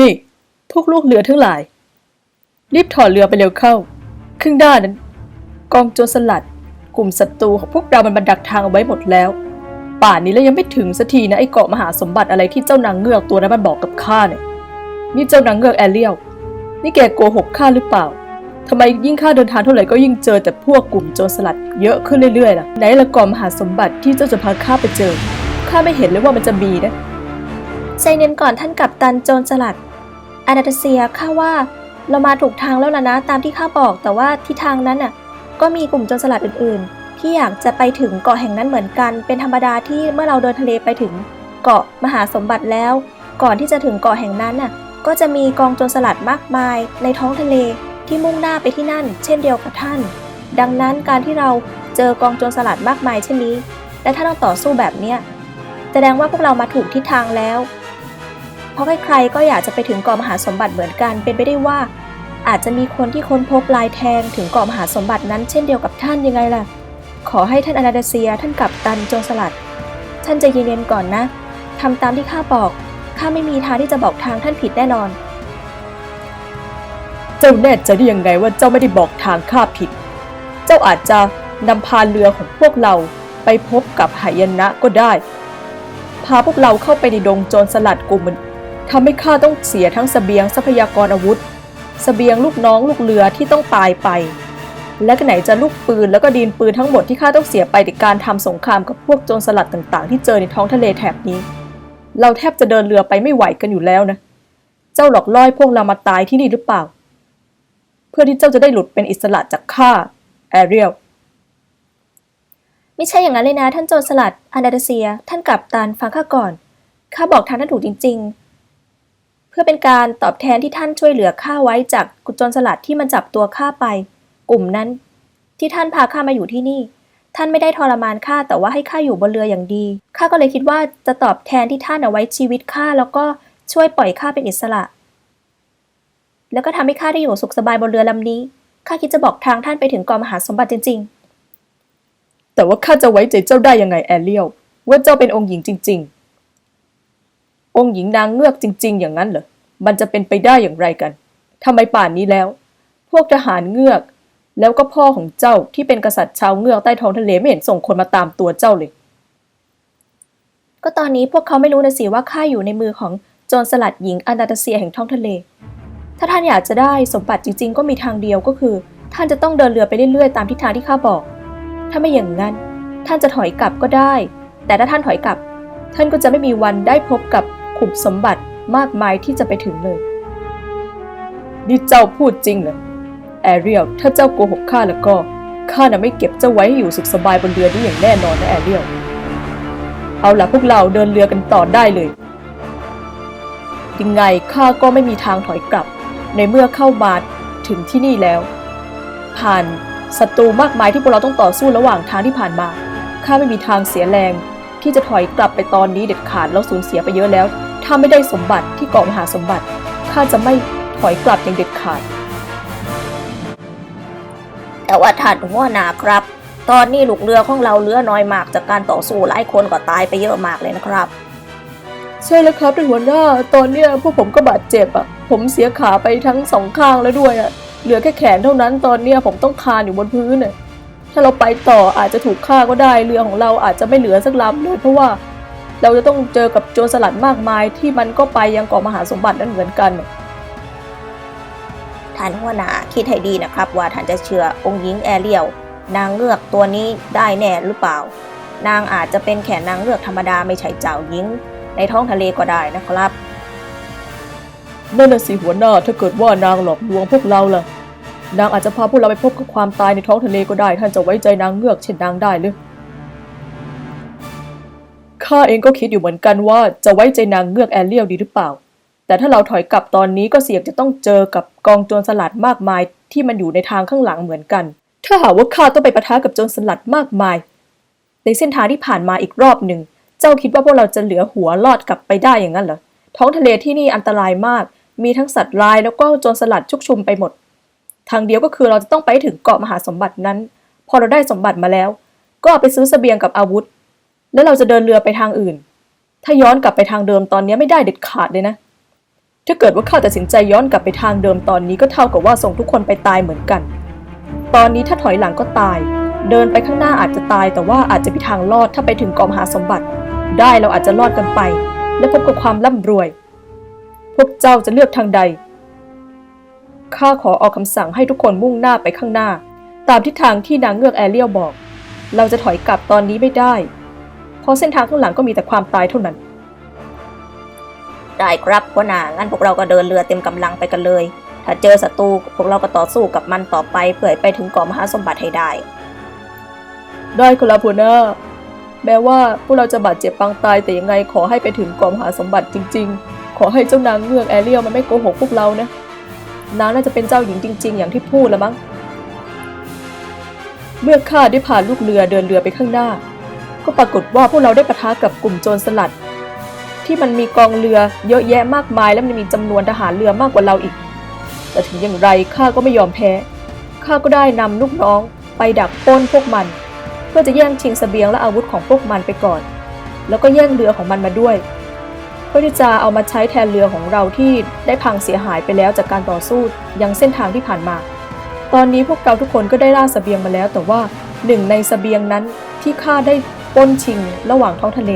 นี่ พวกลูกเรือทั้งหลาย รีบถอดเรือไปเร็วเข้าข้างหน้านนั้น กองโจรสลัด กลุ่มศัตรูของพวกเรามันบันดักทางเอาไว้หมดแล้ว ป่านนี้แล้วยังไม่ถึงสักทีนะไอ้เกาะมหาสมบัติอะไรที่เจ้านางเงือกตัวนั้นมันบอกกับข้าเนี่ย นี่เจ้านางเงือกแอเรียล นี่แกโกหกข้าหรือเปล่าทำไมยิ่งข้าเดินทางเท่าไหร่ก็ยิ่งเจอแต่พวกกลุ่มโจรสลัดเยอะขึ้นเรื่อยๆล่ะไหนละกาะมหาสมบัติที่เจ้าจะพาข้าไปเจอข้าไม่เห็นเลยว่ามันจะมีนะ ใจเย็นก่อนท่านกับตันโจรสลัด อานาตเซียข้าว่าเรามาถูกทางแล้วล่ะนะตามที่ข้าบอก แต่ว่าที่ทางนั้นน่ะก็มีกลุ่มโจรสลัดอื่นๆ ที่อยากจะไปถึงเกาะแห่งนั้นเหมือนกัน เป็นธรรมดาที่เมื่อเราเดินทะเลไปถึงเกาะมหาสมบัติแล้ว ก่อนที่จะถึงเกาะแห่งนั้นน่ะก็จะมีกองโจรสลัดมากมายในท้องทะเลที่มุ่งหน้าไปที่นั่น เช่นเดียวกับท่าน ดังนั้นการที่เราเจอกองโจรสลัดมากมายเช่นนี้ และถ้าต้องต่อสู้แบบเนี้ยแสดงว่าพวกเรามาถูกทิศทางแล้ว เพราะใครๆก็อยากจะไปถึงเกาะมหาสมบัติเหมือนกัน เป็นไปได้ว่า อาจจะมีคนที่ค้นพบลายแทงถึงเกาะมหาสมบัตินั้นเช่นเดียวกับท่านยังไงล่ะ ขอให้ท่านอนาดาเซียท่านกับตันโจรสลัด ท่านใจะเย็นๆก่อนนะทำตามที่ข้าบอกข้าไม่มีทางที่จะบอกทางท่านผิดแน่นอน เจ้าแน่ใจได้ยังไงว่าเจ้าไม่ได้บอกทางข้าผิด เจ้าอาจจะนำพาเรือของพวกเราไปพบกับหายนะก็ได้ พาพวกเราเข้าไปในดงโจรสลัดกลุ่มมัน ทำให้ข้าต้องเสียทั้งเสบียงทรัพยากรอาวุธเสบียงลูกน้องลูกเรือที่ต้องตายไป และก็ไหนจะลูกปืนแล้วก็ดินปืนทั้งหมดที่ข้าต้องเสียไปในการทำสงครามกับพวกโจรสลัดต่างๆ ที่เจอในท้องทะเลแถบนี้ เราแทบจะเดินเรือไปไม่ไหวกันอยู่แล้วนะ เจ้าหลอกล่อพวกเรามาตายที่นี่หรือเปล่า เพื่อที่เจ้าจะได้หลุดเป็นอิสระจากข้าแอเรียลไม่ใช่อย่างนั้นเลยนะท่านโจรสลัดอานาดาเซีย ท่านกับตันฟังข้าก่อนข้าบอกทางท่านถูกจริง ๆ พื่อเป็นการตอบแทนที่ท่านช่วยเหลือข้าไว้จากกุจรสลัดที่มันจับตัวข้าไป กลุ่มนั้น ที่ท่านพาข้ามาอยู่ที่นี่ ท่านไม่ได้ทรมานข้าแต่ว่าให้ข้าอยู่บนเรืออย่างดีข้าก็เลยคิดว่าจะตอบแทนที่ท่านเอาไว้ชีวิตข้าแล้วก็ช่วยปล่อยข้าเป็นอิสระ แล้วก็ทำให้ข้าได้อยู่สุขสบายบนเรือลำนี้ข้าคิดจะบอกทางท่านไปถึงกองมหาสมบัติจริง ๆ แต่ว่าข้าจะไว้ใจเจ้าได้ยังไงแอเรียลว่าเจ้าเป็นองค์หญิงจริง ๆ องค์หญิงนางเงือกจริง ๆ อย่างนั้นเหรอ มันจะเป็นไปได้อย่างไรกัน ทำไมป่านนี้แล้ว พวกทหารเงือก แล้วก็พ่อของเจ้าที่เป็นกษัตริย์ชาวเงือกใต้ท้องทะเลไม่เห็นส่งคนมาตามตัวเจ้าเลย ก็ตอนนี้พวกเขาไม่รู้นะสิว่าข้าอยู่ในมือของโจรสลัดหญิงอันดาตาเซียแห่งท้องทะเล ถ้าท่านอยากจะได้สมบัติจริง ๆ ก็มีทางเดียวก็คือ ท่านจะต้องเดินเรือไปเรื่อยๆตามทิศทางที่ข้าบอก ถ้าไม่อย่างนั้น ท่านจะถอยกลับก็ได้ แต่ถ้าท่านถอยกลับ ท่านก็จะไม่มีวันได้พบกับ ขุมสมบัติมากมายที่จะไปถึงเลย นี่เจ้าพูดจริงเหรอ แอเรียล ถ้าเจ้าโกหกข้าแล้วก็ข้าน่ะไม่เก็บเจ้าไว้ให้อยู่สุขสบายบนเรือนี้อย่างแน่นอนนะแอเรียล เอาล่ะพวกเราเดินเรือกันต่อได้เลย ยังไงข้าก็ไม่มีทางถอยกลับ ในเมื่อเข้ามาถึงที่นี่แล้ว ผ่านศัตรูมากมายที่พวกเราต้องต่อสู้ระหว่างทางที่ผ่านมา ข้าไม่มีทางเสียแรงที่จะถอยกลับไปตอนนี้เด็ดขาดแล้วสูญเสียไปเยอะแล้ว ถ้าไม่ได้สมบัติที่กาะมหาสมบัติ ข้าจะไม่ถอยกลับอย่างเด็ดขาด แต่ว่าท่านหัวหน้าครับ ตอนนี้ลูกเรือของเราเหลือน้อยมากจากการต่อสู้หลายคนก็ตายไปเยอะมากเลยนะครับ ใช่แล้วครับท่านหัวหน้า ตอนเนี้ยพวกผมก็บาดเจ็บอะ ผมเสียขาไปทั้งสองข้างแล้วด้วยอะ เหลือแค่แขนเท่านั้น ตอนเนี้ยผมต้องคานอยู่บนพื้นน่ะถ้าเราไปต่ออาจจะถูกฆ่าก็ได้ เรือของเราอาจจะไม่เหลือสักลำเลยเพราะว่า เราจะต้องเจอกับโจรสลัดมากมายที่มันก็ไปยังเกาะมหาสมบัตินั่นเหมือนกันน่ะท่านหัวหน้าคิดให้ดีนะครับ ว่าท่านจะเชื่อองค์หญิงแอเรียลนางเงือกตัวนี้ได้แน่หรือเปล่า นางอาจจะเป็นแค่นางเงือกธรรมดาไม่ใช่เจ้าหญิง ในท้องทะเลก็ได้นะครับนั่นน่ะสิหัวหน้าถ้าเกิดว่านางหลอกลวงพวกเราล่ะ นางอาจจะพาพวกเราไปพบกับความตายในท้องทะเลก็ได้ ท่านจะไว้ใจนางเงือกเช่นนางได้หรือ ข้าเองก็คิดอยู่เหมือนกันว่าจะไว้ใจนางเงือกแอเรียลดีหรือเปล่า แต่ถ้าเราถอยกลับตอนนี้ก็เสี่ยงจะต้องเจอกับกองโจรสลัดมากมายที่มันอยู่ในทางข้างหลังเหมือนกัน ถ้าหากว่าข้าต้องไปปะทะกับโจรสลัดมากมาย ในเส้นทางที่ผ่านมาอีกรอบหนึ่ง เจ้าคิดว่าพวกเราจะเหลือหัวรอดกลับไปได้อย่างนั้นเหรอ ท้องทะเลที่นี่อันตรายมาก มีทั้งสัตว์ร้ายแล้วก็โจรสลัดชุกชุมไปหมด ทางเดียวก็คือเราจะต้องไปถึงเกาะมหาสมบัตินั้น พอเราได้สมบัติมาแล้ว ก็ไปซื้อเสบียงกับอาวุธ แล้วเราจะเดินเรือไปทางอื่น ถ้าย้อนกลับไปทางเดิมตอนนี้ไม่ได้เด็ดขาดเลยนะ ถ้าเกิดว่าข้าตัดสินใจย้อนกลับไปทางเดิมตอนนี้ก็เท่ากับว่าส่งทุกคนไปตายเหมือนกัน ตอนนี้ถ้าถอยหลังก็ตาย เดินไปข้างหน้าอาจจะตาย แต่ว่าอาจจะมีทางรอดถ้าไปถึงกองหาสมบัติ ได้เราอาจจะรอดกันไป และพบกับความร่ำรวย พวกเจ้าจะเลือกทางใดข้าขอออกคำสั่งให้ทุกคนมุ่งหน้าไปข้างหน้า ตามทิศทางที่นางเงือกแอเรียลบอก เราจะถอยกลับตอนนี้ไม่ได้ เพราะเส้นทางข้างหลังก็มีแต่ความตายเท่านั้น ได้ครับหัวหน้างั้นพวกเราก็เดินเรือเต็มกำลังไปกันเลย ถ้าเจอศัตรูพวกเราก็ต่อสู้กับมันต่อไปเพื่อให้ไปถึงเกาะมหาสมบัติให้ได้ ได้ครับหัวหน้าแม้ว่าพวกเราจะบาดเจ็บปางตายแต่ยังไงขอให้ไปถึงกองมหาสมบัติจริง ๆ ขอให้เจ้านางเงือกแอเรียลมันไม่โกหกพวกเรานะนางน่าจะเป็นเจ้าหญิงจริง ๆ อย่างที่พูดละมั้งเมื่อข้าได้พาลูกเรือเดินเรือไปข้างหน้า ก็ปรากฏว่าพวกเราได้ปะทะกับกลุ่มโจรสลัด ที่มันมีกองเรือเยอะแยะมากมาย และมันมีจำนวนทหารเรือมากกว่าเราอีก แต่ถึงอย่างไรข้าก็ไม่ยอมแพ้ข้าก็ได้นำลูกน้องไปดักป้นพวกมัน เพื่อจะแย่งชิงสเสบียงและอาวุธของพวกมันไปก่อน แล้วก็แย่งเรือของมันมาด้วย เพื่อที่จะเอามาใช้แทนเรือของเราที่ได้พังเสียหายไปแล้วจากการต่อสู้ยังเส้นทางที่ผ่านมา ตอนนี้พวกเราทุกคนก็ได้ล่าสเสบียงมาแล้ว แต่ว่าหนึ่งในสเสบียงนั้นที่ข้าได้ ป้นชิงระหว่างท้องทะเล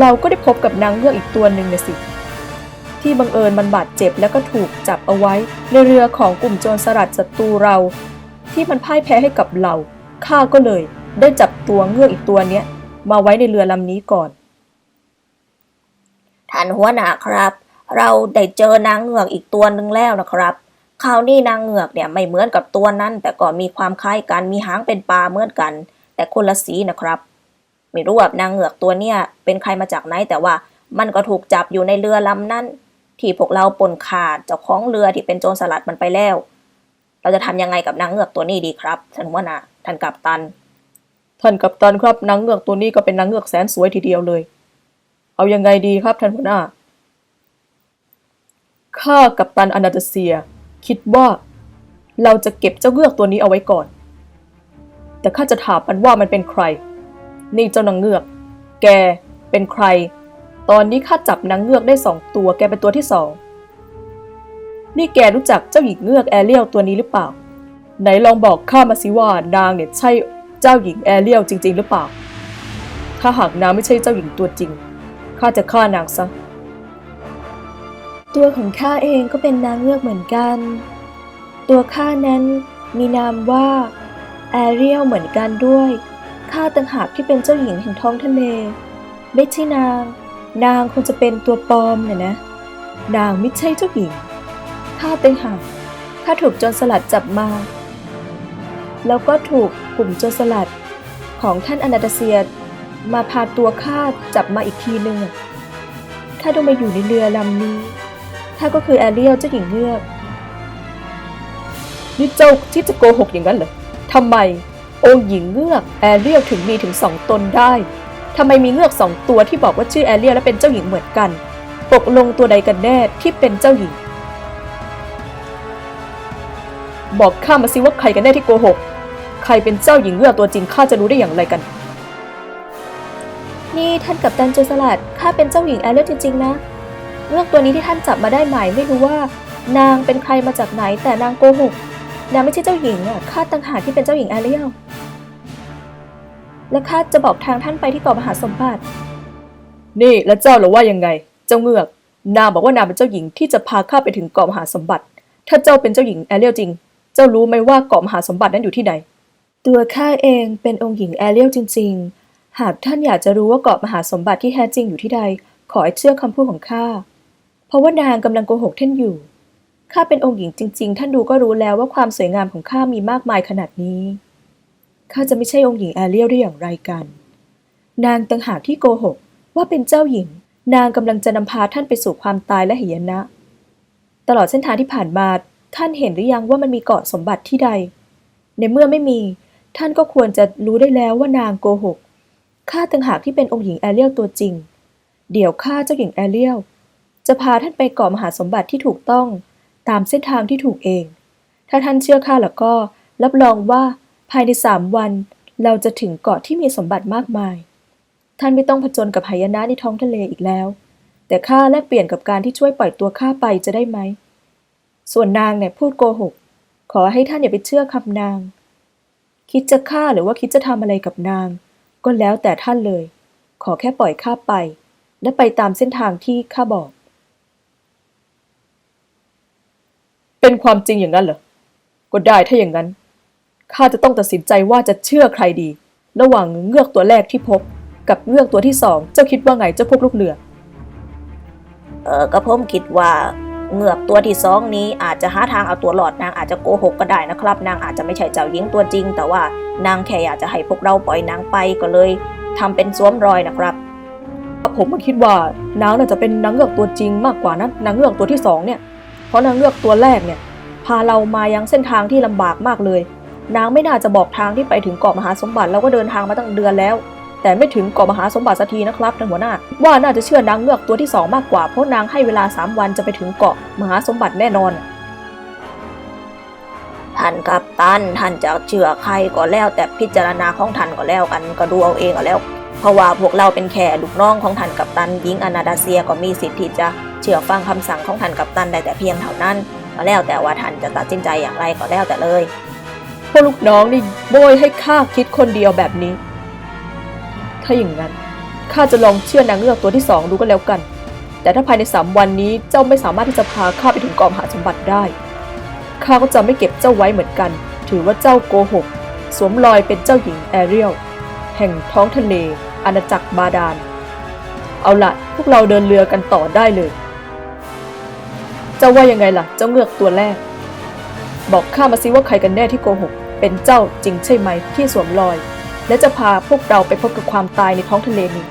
เราก็ได้พบกับนางเงือกอีกตัวหนึ่งนะสิ ที่บังเอิญมันบาดเจ็บแล้วก็ถูกจับเอาไว้ในเรือของกลุ่มโจรสลัดศัตรูเรา ที่มันพ่ายแพ้ให้กับเราข้าก็เลยได้จับตัวเงือกอีกตัวเนี้ยมาไว้ในเรือลำนี้ก่อนท่านหัวหน้าครับ เราได้เจอนางเงือกอีกตัวหนึ่งแล้วนะครับคราวนี้นางเงือกเนี่ยไม่เหมือนกับตัวนั้น แต่ก็มีความคล้ายกันมีหางเป็นปลาเหมือนกัน แต่คนละสีนะครับ ไม่รู้ว่านางเงือกตัวเนี่ยเป็นใครมาจากไหนแต่ว่ามันก็ถูกจับอยู่ในเรือลำนั้น ที่พวกเราปนขาดเจ้าของเรือที่เป็นโจรสลัดมันไปแล้ว เราจะทำยังไงกับนางเงือกตัวนี้ดีครับท่านหัวหน้าท่านกัปตัน ท่านกัปตันครับนางเงือกตัวนี้ก็เป็นนางเงือกแสนสวยทีเดียวเลย เอายังไงดีครับท่านหัวหน้าข้ากัปตันอนาตเซีย คิดว่า เราจะเก็บเจ้าเงือกตัวนี้เอาไว้ก่อน แต่ข้าจะถามมันว่ามันเป็นใคร นี่เจ้านางเงือก แกเป็นใคร ตอนนี้ข้าจับนางเงือกได้สองตัว แกเป็นตัวที่สอง นี่แกรู้จักเจ้าหญิงเงือกแอเรียลตัวนี้หรือเปล่า ไหนลองบอกข้ามาสิว่านางเนี่ยใช่เจ้าหญิงแอเรียลจริง ๆ หรือเปล่า ถ้าหากนางไม่ใช่เจ้าหญิงตัวจริง ข้าจะฆ่านางซะ ตัวของข้าเองก็เป็นนางเงือกเหมือนกัน ตัวข้านั้นมีนามว่าแอเรียลเหมือนกันด้วย ข้าต่างหากที่เป็นเจ้าหญิงแห่งท้องทะเล ไม่ใช่นาง นางคงจะเป็นตัวปลอมเนี่ยนะ นางไม่ใช่เจ้าหญิง ข้าต่างหากข้าถูกโจรสลัดจับมา แล้วก็ถูกกลุ่มโจรสลัดของท่านอนาตาเซียมาพาตัวข้าจับมาอีกทีหนึ่งข้าต้องมาอยู่ในเรือลำนี้ข้าก็คือแอเรียลเจ้าหญิงเงือกนี่เจ้าที่จะโกหกอย่างนั้นเหรอทำไม องค์หญิงเงือกแอเรียลถึงมีถึงสองตนได้ทำไมมีเงือกสองตัวที่บอกว่าชื่อแอเรียลและเป็นเจ้าหญิงเหมือนกันตกลงตัวใดกันแน่ที่เป็นเจ้าหญิง บอกข้ามาสิว่าใครกันแน่ที่โกหก ใครเป็นเจ้าหญิงเงือกตัวจริงข้าจะรู้ได้อย่างไรกัน นี่ท่านกับตันโจรสลัดข้าเป็นเจ้าหญิงแอเรียลจริงๆนะเงือกตัวนี้ที่ท่านจับมาได้ใหม่ไม่รู้ว่า นางเป็นใครมาจากไหนแต่นางโกหกนางไม่ใช่เจ้าหญิงอะข้าต่างหากที่เป็นเจ้าหญิงแอเรียล และข้าจะบอกทางท่านไปที่เกาะมหาสมบัติ นี่แล้วเจ้าเหรือว่ายังไง เจ้าเงือก นางบอกว่านางเป็นเจ้าหญิงที่จะพาข้าไปถึงเกาะมหาสมบัติ ถ้าเจ้าเป็นเจ้าหญิงแอเรียลจริง เจ้ารู้ไหมว่าเกาะมหาสมบัตินั้นอยู่ที่ไหน ตัวข้าเองเป็นองค์หญิงแอเรียลจริง ๆ หากท่านอยากจะรู้ว่าเกาะมหาสมบัติที่แท้จริงอยู่ที่ใด ขอให้เชื่อคำพูดของข้า เพราะว่านางกำลังโกหกท่านอยู่ ข้าเป็นองค์หญิงจริง ๆ ท่านดูก็รู้แล้วว่าความสวยงามของข้ามีมากมายขนาดนี้ ข้าจะไม่ใช่องค์หญิงแอเรียลได้อย่างไรกัน นางต่างหากที่โกหกว่าเป็นเจ้าหญิง นางกำลังจะนำพาท่านไปสู่ความตายและหายนะ ตลอดเส้นทางที่ผ่านมาท่านเห็นหรือยังว่ามันมีเกาะสมบัติที่ใด ในเมื่อไม่มี ท่านก็ควรจะรู้ได้แล้วว่านางโกหกข้าต่างหากที่เป็นองค์หญิงแอเรียลตัวจริง เดี๋ยวข้าเจ้าหญิงแอเรียลจะพาท่านไปเกาะมหาสมบัติที่ถูกต้อง ตามเส้นทางที่ถูกเอง ถ้าท่านเชื่อข้าแล้วก็ รับรองว่า ภายในสามวัน เราจะถึงเกาะที่มีสมบัติมากมาย ท่านไม่ต้องผจญกับหายนะในท้องทะเลอีกแล้ว แต่ข้าแลกเปลี่ยนกับการที่ช่วยปล่อยตัวข้าไปจะได้ไหม ส่วนนางเนี่ยพูดโกหก ขอให้ท่านอย่าไปเชื่อคำนาง คิดจะฆ่าหรือว่าคิดจะทำอะไรกับนาง ก็แล้วแต่ท่านเลย ขอแค่ปล่อยข้าไป และไปตามเส้นทางที่ข้าบอก เป็นความจริงอย่างนั้นเหรอ ก็ได้ถ้าอย่างนั้น ข้าจะต้องตัดสินใจว่าจะเชื่อใครดี ระหว่างเงือกตัวแรกที่พบ กับเงือกตัวที่สอง เจ้าคิดว่าไงเจ้าพวกลูกเรือ เออก็ผมคิดว่าเงือกตัวที่สองนี้อาจจะหาทางเอาตัวรอดนางอาจจะโกหกก็ได้นะครับ นางอาจจะไม่ใช่เจ้าหญิงตัวจริง แต่ว่านางแค่อยากจะให้พวกเราปล่อยนางไปก็เลยทำเป็นสวมรอยนะครับ ผมก็คิดว่านางน่าจะเป็นนางเงือกตัวจริงมากกว่านะนางเงือกตัวที่สองเนี่ยเพราะนางเงือกตัวแรกเนี่ยพาเรามายังเส้นทางที่ลำบากมากเลย นางไม่น่าจะบอกทางที่ไปถึงเกาะมหาสมบัติเราก็เดินทางมาตั้งเดือนแล้ว แต่ไม่ถึงเกาะมหาสมบัติสักทีนะครับท่านหัวหน้า ว่าน่าจะเชื่อนางเงือกตัวที่สองมากกว่าเพราะนางให้เวลาสามวันจะไปถึงเกาะมหาสมบัติแน่นอนท่านกับตันท่านจะเชื่อใครก็แล้ว แต่พิจารณาของท่านก็แล้วกันก็ดูเอาเองก็แล้ว เพราะว่าพวกเราเป็นแค่ลูกน้องของท่านกับตันหญิงอนาดาเซียก็มีสิทธิ์ที่จะเชื่อฟังคำสั่งของท่านกับตันได้แต่เพียงเท่านั้น ก็แล้วแต่ว่าท่านจะตัดสินใจอย่างไรก็แล้วแต่เลย พวกลูกน้องนี่โบยให้ข้าคิดคนเดียวแบบนี้ ถ้าอย่างนั้นข้าจะลองเชื่อนางเงือกตัวที่สองดูก็แล้วกัน แต่ถ้าภายในสามวันนี้เจ้าไม่สามารถที่จะพาข้าไปถึงกองหาสมบัติได้ข้าก็จะไม่เก็บเจ้าไว้เหมือนกัน ถือว่าเจ้าโกหก สวมรอยเป็นเจ้าหญิงแอเรียลแห่งท้องทะเล อาณาจักรบาดาล เอาละพวกเราเดินเรือกันต่อได้เลย เจ้าว่ายังไงล่ะ เจ้าเงือกตัวแรก บอกข้ามาสิว่าใครกันแน่ที่โกหก เป็นเจ้าจริงใช่ไหมที่สวมรอย และจะพาพวกเราไปพบกับความตายในท้องทะเลนี้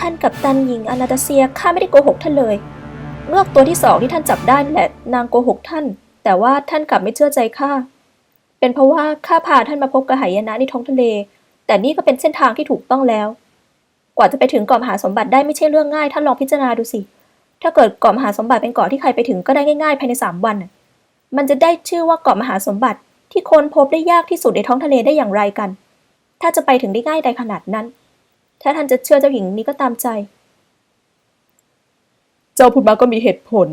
ท่านกับตันหญิงอนาตาเซียข้าไม่ได้โกหกท่านเลย เงือกตัวที่สองที่ท่านจับได้แหละนางโกหกท่าน แต่ว่าท่านกลับไม่เชื่อใจข้าเป็นเพราะว่าข้าพาท่านมาพบกับหายนะในท้องทะเล แต่นี่ก็เป็นเส้นทางที่ถูกต้องแล้ว กว่าจะไปถึงกาะมหาสมบัติได้ไม่ใช่เรื่องง่ายท่านลองพิจารณาดูสิ ถ้าเกิดเกาะมหาสมบัติเป็นเกาะที่ใครไปถึงก็ได้ง่ายๆภายในสามวัน มันจะได้ชื่อว่าเกาะมหาสมบัติที่ค้นพบได้ยากที่สุดในท้องทะเลได้อย่างไรกัน ถ้าจะไปถึงได้ง่ายใดขนาดนั้น ถ้าท่านจะเชื่อเจ้าหญิงนี้ก็ตามใจ เจ้าพูดมาก็มีเหตุผล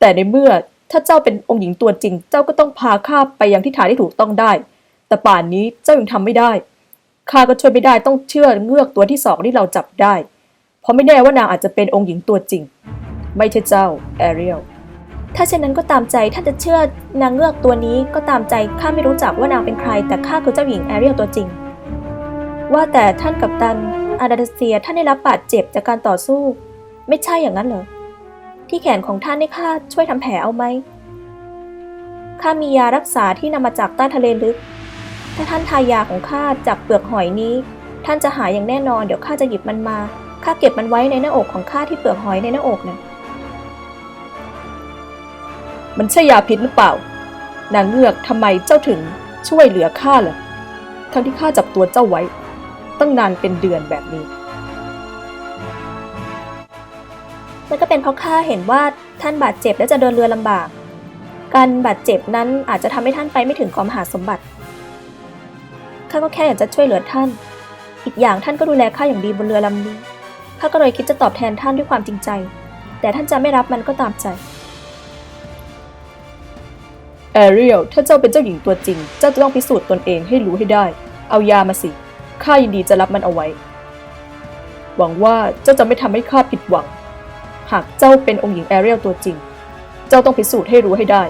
แต่ในเมื่อถ้าเจ้าเป็นองค์หญิงตัวจริง เจ้าก็ต้องพาข้าไปยังที่ฐานที่ถูกต้องได้ แต่ป่านนี้เจ้ายังทำไม่ได้ข้าก็ช่วยไม่ได้ต้องเชื่อเงือกตัวที่สองที่เราจับได้ เพราะไม่แน่ว่านางอาจจะเป็นองค์หญิงตัวจริง ไม่ใช่เจ้าแอเรียลถ้าเช่นนั้นก็ตามใจท่านจะเชื่อนางเงือกตัวนี้ก็ตามใจข้าไม่รู้จักว่านางเป็นใคร แต่ข้าคือเจ้าหญิงแอเรียลตัวจริง ว่าแต่ท่านกัปตันอาดาเซียท่านได้รับบาดเจ็บจากการต่อสู้ ไม่ใช่อย่างนั้นเหรอที่แขนของท่านให้ข้าช่วยทำแผลเอาไหมข้ามียารักษาที่นำมาจากใต้ทะเลลึก ถ้าท่านทายาของข้าจากเปลือกหอยนี้ ท่านจะหายอย่างแน่นอนเดี๋ยวข้าจะหยิบมันมา ข้าเก็บมันไว้ในหน้าอกของข้าที่เปลือกหอยในหน้าอกนะมันใช่ยาพิษหรือเปล่า นางเงือกทำไมเจ้าถึงช่วยเหลือข้าล่ะทั้งที่ข้าจับตัวเจ้าไว้ ตั้งนานเป็นเดือนแบบนี้ มันก็เป็นเพราะข้าเห็นว่าท่านบาดเจ็บและจะเดินเรือลำบาก การบาดเจ็บนั้นอาจจะทำให้ท่านไปไม่ถึงกองมหาสมบัติข้าก็แค่อยากจะช่วยเหลือท่าน อีกอย่างท่านก็ดูแลข้าอย่างดีบนเรือลำนี้ ข้าก็เลยคิดจะตอบแทนท่านด้วยความจริงใจ แต่ท่านจะไม่รับมันก็ตามใจ แอเรียล ถ้าเจ้าเป็นเจ้าหญิงตัวจริง เจ้าจะต้องพิสูจน์ตนเองให้รู้ให้ได้ เอายามาสิ ข้ายินดีจะรับมันเอาไว้ หวังว่าเจ้าจะไม่ทำให้ข้าผิดหวัง หากเจ้าเป็นองค์หญิงแอเรียลตัวจริง เจ้าต้องพิสูจน์ให้รู้ให้ได้